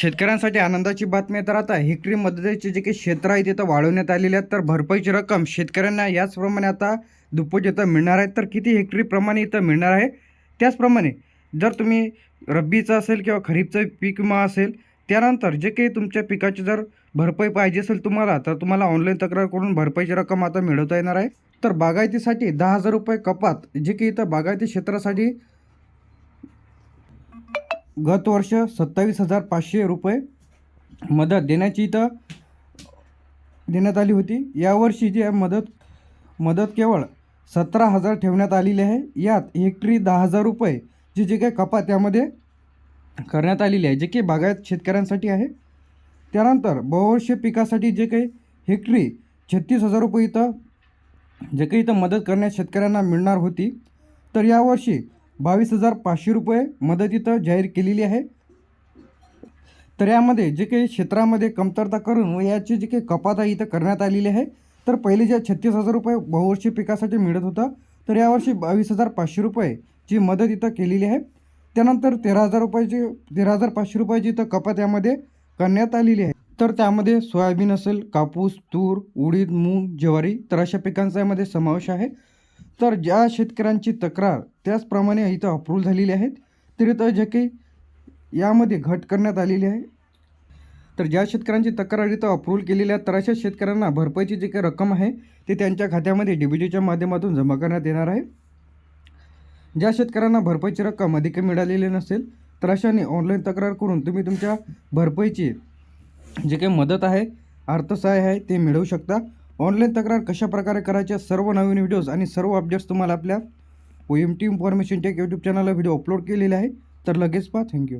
शेतकऱ्यांसाठी आनंदाची बातमी आहे. तर आता हेक्टरी मदतीचे जे काही क्षेत्र आहे तिथं वाढवण्यात आलेले आहेत. तर भरपाईची रक्कम शेतकऱ्यांना याचप्रमाणे आता दुप्पट इथं मिळणार आहे. तर किती हेक्टरीप्रमाणे इथं मिळणार आहे? त्याचप्रमाणे जर तुम्ही रब्बीचं असेल किंवा खरीपचं पीक विमा असेल त्यानंतर जे काही तुमच्या पिकाची जर भरपाई पाहिजे असेल तुम्हाला तर तुम्हाला ऑनलाईन तक्रार करून भरपाईची रक्कम आता मिळवता येणार आहे. तर बागायतीसाठी दहा हजार रुपये कपात जे की इथं बागायती क्षेत्रासाठी गत वर्ष सत्तावीस हजार पाचशे रुपये मदत देण्याची इथं देण्यात आली होती. यावर्षी जी मदत मदत केवळ सतरा हजार ठेवण्यात आलेली आहे. यात हेक्टरी दहा हजार रुपये जी जे काही कपात त्यामध्ये करण्यात आलेली आहे जे की बागायत शेतकऱ्यांसाठी आहे. त्यानंतर बहुवर्षीय पिकासाठी जे काही हेक्टरी छत्तीस हजार रुपये इथं जे काही इथं मदत करण्यास शेतकऱ्यांना मिळणार होती. तर यावर्षी बावीस हजार पाचशे रुपये मदत इथं जाहीर केलेली आहे. तर यामध्ये जे काही क्षेत्रामध्ये कमतरता करून व याची जी काही कपात आहे इथं करण्यात आलेली आहे तर पहिले जे छत्तीस हजार रुपये बहुवर्षीय पिकासाठी मिळत होतं तर यावर्षी बावीस हजार पाचशे रुपयेची मदत इथं केलेली आहे. त्यानंतर तेरा हजार रुपयाची तेरा हजार पाचशे रुपयाची इथं कपात यामध्ये करण्यात आलेली आहे. तर त्यामध्ये सोयाबीन असेल कापूस तूर उडीद मूग ज्वारी तर अशा पिकांचा यामध्ये समावेश आहे. तर ज्या शेतकऱ्यांची तक्रार त्याचप्रमाणे इथं अप्रूव्ह झालेली आहेत तरी तर जे काही यामध्ये घट करण्यात आलेली आहे. तर ज्या शेतकऱ्यांची तक्रार इथं अप्रूव्ह केलेली आहे तर अशा शेतकऱ्यांना भरपाईची जी काही रक्कम आहे ते त्यांच्या खात्यामध्ये डीबीटीच्या माध्यमातून जमा करण्यात येणार आहे. ज्या शेतकऱ्यांना भरपाईची रक्कम अधिक मिळालेली नसेल तर अशाने ऑनलाईन तक्रार करून तुम्ही तुमच्या भरपाईची जे काही मदत आहे अर्थसहाय्य आहे ते मिळवू शकता. ऑनलाईन तक्रार कशा प्रकारे करायच्या सर्व नवीन व्हिडिओज आणि सर्व अपडेट्स तुम्हाला आपल्या O M T information tech YouTube चॅनलला व्हिडिओ अपलोड केलेले आहे. तर लगेच पहा. थँक्यू